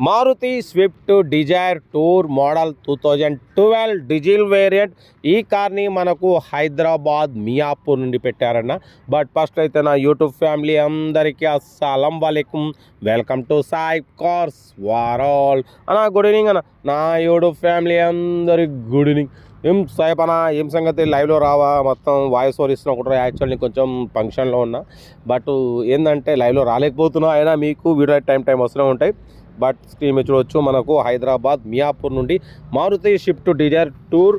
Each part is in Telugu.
Maruti Swift Dzire tour model two thousand twelve diesel variant. ఈ కార్ని మనకు హైదరాబాద్ మియాపూర్ నుండి పెట్టారన్న. బట్ ఫస్ట్ అయితే నా యూట్యూబ్ ఫ్యామిలీ అందరికీ అస్సలం వాలేకుమ్ వెల్కమ్ టు సాయి కార్స్ వారాల్ అన్న గుడ్ ఈవినింగ్ అన్న. నా యూట్యూబ్ ఫ్యామిలీ అందరికి గుడ్ ఈవినింగ్. ఏం సాయిప్ అన్న ఏం సంగతి? లైవ్లో రావా? మొత్తం వాయిస్ ఓవర్ ఇస్తున్నా ఒకటి యాక్చువల్ నేను కొంచెం ఫంక్షన్లో ఉన్నా. బట్ ఏంటంటే లైవ్లో రాలేకపోతున్నా అయినా మీకు వీడియో టైం టైం వస్తూనే ఉంటాయి. బట్ స్క్రీన్ మీద చూడవచ్చు మనకు హైదరాబాద్ మియాపూర్ నుండి Maruti Swift Dzire tour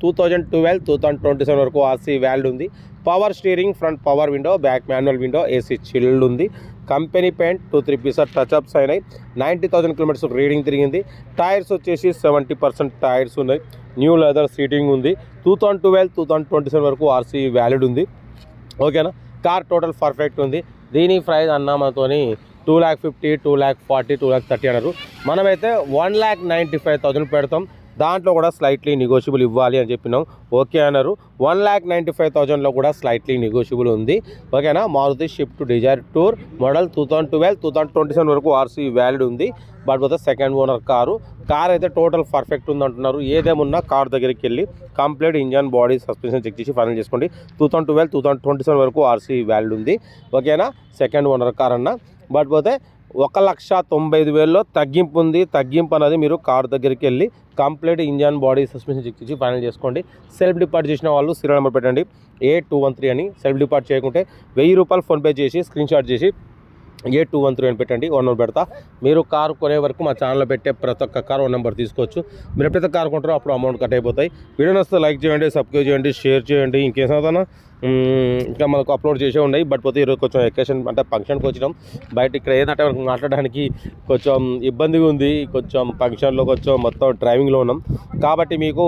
two thousand twelve two thousand twenty seven వరకు ఆర్సీ వ్యాల్డ్ ఉంది. Power steering front power window back manual window AC chilled ఉంది. Company paint two three pieces touch ups అయినాయి. నైంటీ థౌసండ్ కిలోమీటర్స్ రీడింగ్ తిరిగింది. టైర్స్ వచ్చేసి సెవెంటీ పర్సెంట్ టైర్స్ ఉన్నాయి. న్యూ లెదర్ సీటింగ్ ఉంది. Two thousand twelve two thousand twenty seven వరకు ఆర్సీ వ్యాలిడ్ ఉంది. ఓకేనా? కార్ టోటల్ పర్ఫెక్ట్ ఉంది. దీని ప్రైస్ అన్న మనతోని two lakh fifty two lakh forty two lakh thirty అన్నారు. మనమైతే one lakh ninety five thousand పెడతాం. దాంట్లో కూడా స్లైట్లీ నెగోషియబుల్ ఇవ్వాలి అని చెప్పినాం. ఓకే అన్నారు. వన్ ల్యాక్ నైంటీ ఫైవ్ థౌసండ్లో కూడా స్లైట్లీ నెగోషియబుల్ ఉంది. ఓకేనా? Maruti Swift Dzire tour model two thousand twelve two thousand twenty seven వరకు ఆర్సీ వ్యాలిడ్ ఉంది. బట్ పోతే సెకండ్ ఓనర్ కారు. కార్ అయితే టోటల్ పర్ఫెక్ట్ ఉంది అంటున్నారు ఏదేమున్నా కార్ దగ్గరికి వెళ్ళి complete engine body suspension check చేసి ఫైనల్ చేసుకోండి. Two thousand twelve two thousand twenty seven వరకు ఆర్సీ వ్యాలిడ్ ఉంది. ఓకేనా? సెకండ్ ఓనర్ కార్ అన్న. బట్ పోతే ఒక లక్ష తొంభై ఐదు వేలలో తగ్గింపు ఉంది. తగ్గింపు అనేది మీరు కార్ దగ్గరికి వెళ్ళి complete engine body suspension check చేసి ఫైనల్ చేసుకోండి. సెల్ఫ్ డిపార్ట్ చేసిన వాళ్ళు సీరియల్ నెంబర్ పెట్టండి. ఏ టూ వన్ త్రీ అని సెల్ఫ్ డిపార్ట్ చేయకుంటే వెయ్యి రూపాయలు ఫోన్పే చేసి స్క్రీన్ షాట్ చేసి ఏ టూ వన్ త్రీ అని పెట్టండి వన్ నెంబర్ పెడతా. మీరు కారు కొనే వరకు మా ఛానల్లో పెట్టే ప్రతి ఒక్క కార్ వన్ నెంబర్ తీసుకోవచ్చు. మీరు ఎప్పుడైతే కారు కొంటారో అప్పుడు అమౌంట్ కట్ అయిపోతాయి. వీడియో వస్తే లైక్ చేయండి సబ్స్క్రైబ్ చేయండి షేర్ చేయండి ఇంకేం చదువుతానా ఇంకా మనకు అప్లోడ్ చేసే ఉన్నాయి. బట్ పోతే ఈరోజు కొంచెం ఎకేషన్ అంటే ఫంక్షన్కి వచ్చినాం. బయట ఇక్కడ ఏంటంటే మనకు మాట్లాడడానికి కొంచెం ఇబ్బందిగా ఉంది. కొంచెం ఫంక్షన్లో కొంచెం మొత్తం డ్రైవింగ్లో ఉన్నాం. కాబట్టి మీకు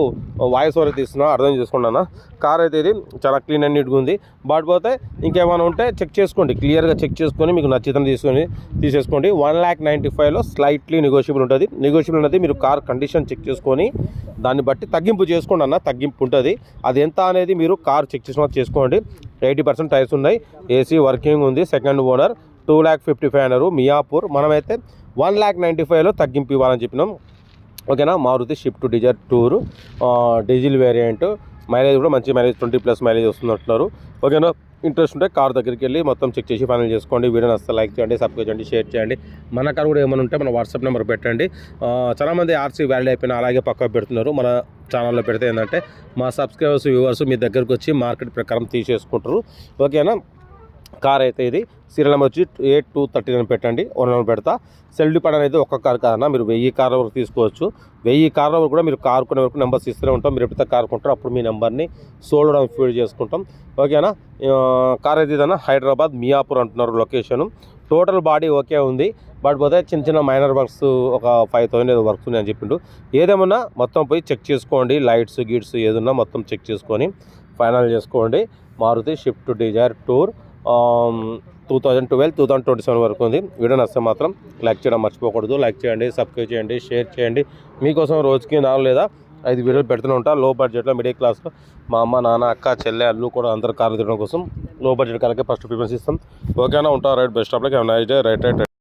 వాయిస్ ఓవర్ తీస్తున్నా అర్థం చేసుకున్నాను? కార్ అయితే ఇది చాలా క్లీన్ అండ్ నీట్గా ఉంది. బట్ పోతే ఇంకేమైనా ఉంటే చెక్ చేసుకోండి. క్లియర్గా చెక్ చేసుకొని మీకు నచ్చితం తీసుకొని తీసేసుకోండి. వన్ ల్యాక్ నైంటీ ఫైవ్లో స్లైట్లీ నెగోషియబుల్ ఉంటుంది. నెగోషియబుల్ అనేది మీరు కార్ కండిషన్ చెక్ చేసుకొని దాన్ని బట్టి తగ్గింపు చేసుకోండి అన్న తగ్గింపు ఉంటుంది. అది ఎంత అనేది మీరు కార్ చెక్ చేసిన చేసుకోండి. ఎయిటీ పర్సెంట్ టైర్స్ ఉన్నాయి. ఏసీ వర్కింగ్ ఉంది. Second owner two lakh fifty five అన్నారు. మియాపూర్ మనమైతే వన్ ల్యాక్ నైంటీ ఫైవ్లో తగ్గింపు ఇవ్వాలని చెప్పినాం. ఓకేనా? Maruti Swift Dzire tour diesel variant mileage కూడా మంచి మైలేజ్ ట్వంటీ ప్లస్ మైలేజ్ వస్తుందంటున్నారు. ఓకేనా? ఇంట్రెస్ట్ ఉంటే కార్ దగ్గరికి వెళ్ళి మొత్తం చెక్ చేసి ఫైనల్ చేసుకోండి. వీడియో నస్తే లైక్ చేయండి సబ్స్క్రైబ్ చేయండి షేర్ చేయండి. మన కార్ కూడా ఏమైనా ఉంటే మన వాట్సాప్ నెంబర్ పెట్టండి. చాలామంది ఆర్సీ వ్యాలిడ్ అయిపోయినా అలాగే పక్క పెడుతున్నారు. మన ఛానల్లో పెడితే ఏంటంటే మా సబ్స్క్రైబర్స్ వ్యూవర్స్ మీ దగ్గరకు వచ్చి మార్కెట్ ప్రకారం తీసేసుకుంటారు. ఓకేనా? కార్ అయితే ఇది. సీరియల్ నెంబర్ వచ్చి ఎయిట్ టూ థర్టీ నైన్ పెట్టండి. వన్ నెంబర్ పెడతా. సెల్ డిపార్ట్ అనేది ఒక్క కార్ కాదన్నా మీరు వెయ్యి కార్ల వరకు తీసుకోవచ్చు. వెయ్యి కార్ల వరకు కూడా మీరు కార్ కొనే వరకు నెంబర్స్ ఇస్తూనే ఉంటాం. మీరు ఎప్పుడైతే కార్ కొంటారో అప్పుడు మీ నెంబర్ని సోల్డ్ డౌన్ ఫీడ్ చేసుకుంటాం. ఓకేనా? కార్ అయితే ఇదన్నా హైదరాబాద్ మియాపూర్ అంటున్నారు లొకేషను. టోటల్ బాడీ ఓకే ఉంది. బట్ పోతే చిన్న చిన్న మైనర్ వర్క్స్ ఒక ఫైవ్ థౌసండ్ ఏదో వర్క్స్ ఉన్నాయని చెప్పిండు. ఏదేమన్నా మొత్తం పోయి చెక్ చేసుకోండి. లైట్స్ గిట్స్ ఏదున్నా మొత్తం చెక్ చేసుకొని ఫైనల్ చేసుకోండి. Maruti Swift Dzire tour. Two thousand twelve two thousand twenty seven వరకు ఉంది. వీడియో నచ్చితే మాత్రం లైక్ చేయడం మర్చిపోకూడదు. లైక్ చేయండి సబ్స్క్రైబ్ చేయండి షేర్ చేయండి. మీకోసం రోజుకి నాలుగు లేదా ఐదు వీడియోలు పెడుతూనే ఉంటా. లో బడ్జెట్లో మిడిల్ క్లాస్లో మా అమ్మ నాన్న అక్క చెల్లె అల్లు కూడా అందరు కార్లు తినడం కోసం లో బడ్జెట్ కార్లకే ఫస్ట్ ప్రిఫరెన్స్ ఇస్తాం. ఓకేనా? ఉంటా right best of like. Nice day right right